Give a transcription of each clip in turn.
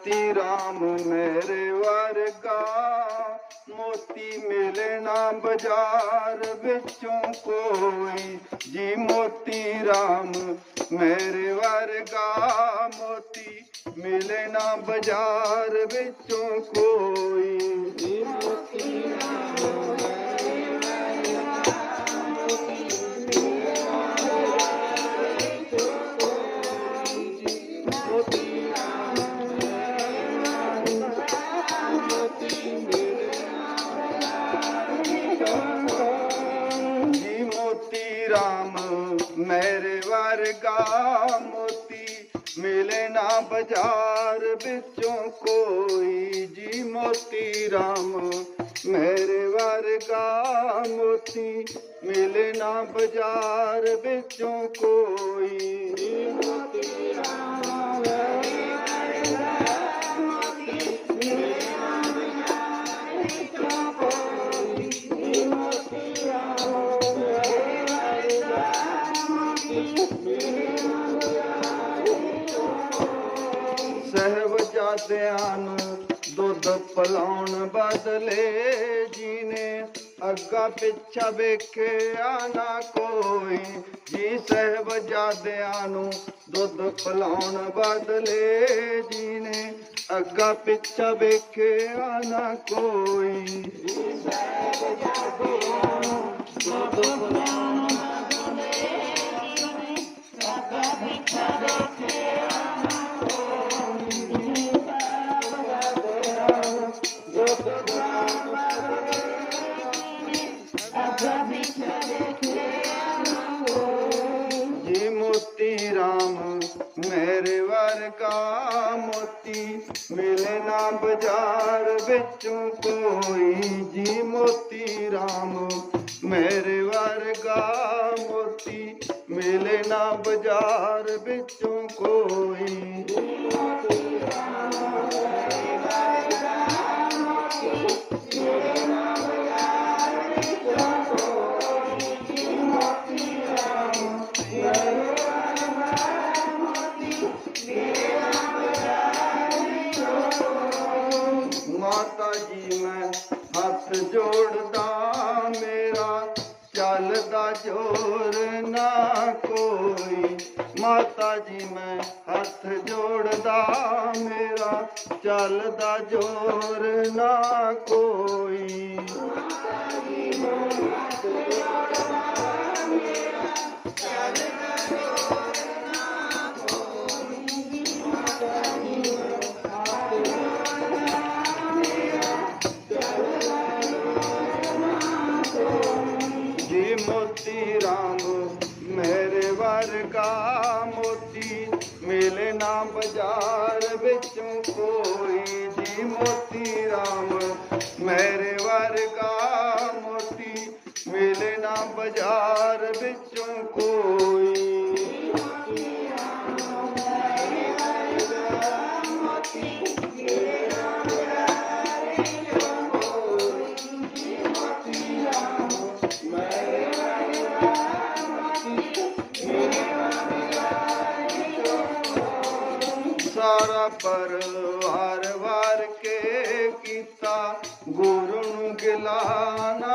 ਮੋਤੀ RAM ਮੇਰੇ ਵਰਗਾ, ਮੋਤੀ ਮਿਲਣਾ ਬਾਜ਼ਾਰ ਵਿੱਚੋਂ ਕੋਈ ਜੀ ਮੋਤੀ RAM ਮੇਰੇ ਵਰਗਾ, ਮੋਤੀ ਮਿਲਣਾ ਬਾਜ਼ਾਰ ਵਿੱਚੋਂ ਕੋਈ ਜੀ ਮੋਤੀ ਜੀ ਵਰਗਾ ਮੋਤੀ ਮਿਲੇ ਨਾ ਬਾਜ਼ਾਰ ਵਿੱਚੋਂ ਕੋਈ ਜੀ ਮੋਤੀ ਰਾਮ। ਮੇਰੇ ਵਰਗਾ ਮੋਤੀ ਮਿਲੇ ਨਾ ਬਾਜ਼ਾਰ ਵਿੱਚੋਂ ਕੋਈ ਜੀ ਮੋਤੀ ਸਹਿਬਜ਼ਾਦਿਆਂ ਨੂੰ ਦੁੱਧ ਪਲਾਉਣ ਬਦਲੇ ਜੀਨੇ ਅੱਗਾ ਪਿੱਛਾ ਵੇਖਿਆ ਨਾ ਕੋਈ। ਜੀ ਸਹਿਬਜ਼ਾਦਿਆਂ ਨੂੰ ਦੁੱਧ ਪਲਾਉਣ ਬਦਲੇ ਜੀਨੇ ਅੱਗਾ ਪਿੱਛਾ ਵੇਖਿਆ ਨਾ ਕੋਈ। ਜੀ ਸਹਿਬਜ਼ਾਦਿਆਂ ਨੂੰ ਦੁੱਧ ਪਲਾਉਣ ਜੀ ਕਾ ਮੋਤੀ ਮਿਲੇ ਨਾ ਬਾਜ਼ਾਰ ਵਿੱਚੋਂ ਕੋਈ ਜੀ ਮੋਤੀ RAM ਮੇਰੇ ਵਰਗਾ ਮੋਤੀ ਮਿਲੇ ਨਾ ਬਾਜ਼ਾਰ ਵਿੱਚੋਂ ਕੋਈ। ਜੀ ਮੈਂ ਹੱਥ ਜੋੜਦਾ, ਮੇਰਾ ਚੱਲਦਾ ਜੋਰ ਨਾ ਕੋਈ। ਮਾਤਾ ਜੀ ਮੈਂ ਹੱਥ ਜੋੜਦਾ, ਮੇਰਾ ਚੱਲਦਾ ਜੋਰ ਨਾ ਕੋਈ। ਜੀ ਮੋਤੀ ਰਾਮ, ਮੇਰੇ ਵਰਗਾ ਮੋਤੀ, ਮਿਲੇ ਨਾ ਬਾਜ਼ਾਰ ਵਿੱਚੋਂ ਕੋਈ ਜੀ ਮੋਤੀ ਰਾਮ। ਮੇਰੇ ਵਰਗਾ ਮੋਤੀ, ਮਿਲੇ ਨਾ ਬਾਜ਼ਾਰ ਵਿੱਚੋਂ ਕੋਈ ਪਰ ਪਰਵਾਰ ਵਾਰ ਕੇ ਕੀਤਾ। ਗੁਰੂ ਨੂੰ ਗਿਲਾਨਾ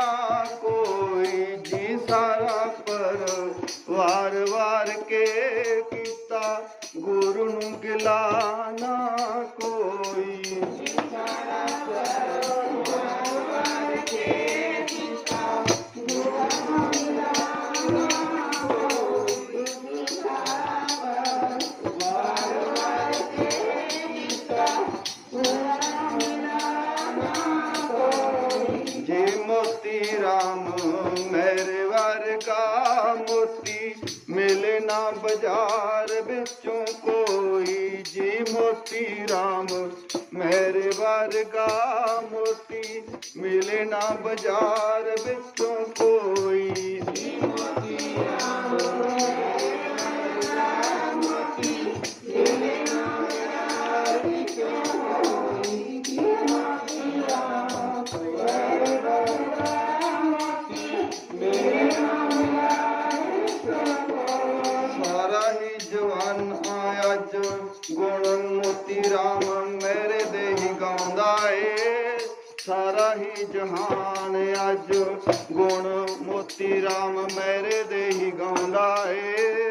ਕੋਈ ਜੀ ਸਾਰਾ ਪਰਵਾਰ ਵਾਰ ਕੇ ਕੀਤਾ। ਗੁਰੂ ਨੂੰ ਗਿਲਾਨਾ ਕੋਈ ਮਿਲੇ ਨਾ ਬਾਜ਼ਾਰ ਵਿੱਚੋਂ ਕੋਈ ਜੀ ਮੋਤੀ RAM ਮੇਰੇ ਵਰਗਾ ਮੋਤੀ ਮਿਲੇ ਨਾ ਬਾਜ਼ਾਰ ਵਿੱਚ ਮੋਤੀ ਰਾਮ ਮੇਰੇ ਦੇ ਹੀ ਗਾਉਂਦਾ ਏ। ਸਾਰਾ ਹੀ ਜਹਾਨ ਅੱਜ ਗੁਣ ਮੋਤੀ ਰਾਮ ਮੇਰੇ ਦੇ ਹੀ ਗਾਉਂਦਾ ਏ।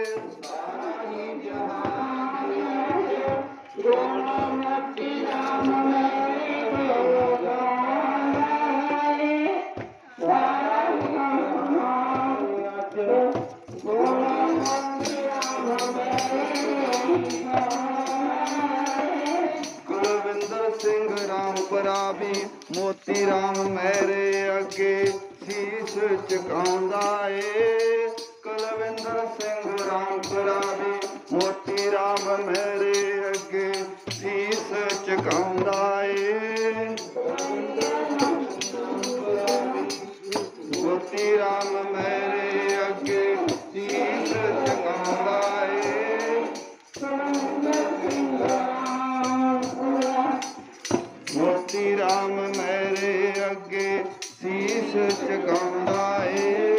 ਮੋਤੀ ਰਾਮ ਮੇਰੇ ਅੱਗੇ ਸੀਸ ਝੁਕਾਉਂਦਾ ਏ। ਕੁਲਵਿੰਦਰ ਸਿੰਘ ਰਾਮ ਪਰਾਬੀ ਮੋਤੀ ਰਾਮ ਮੇਰੇ ਅੱਗੇ ਸੀਸ ਝੁਕਾਉਂਦਾ ਮੋਤੀ RAM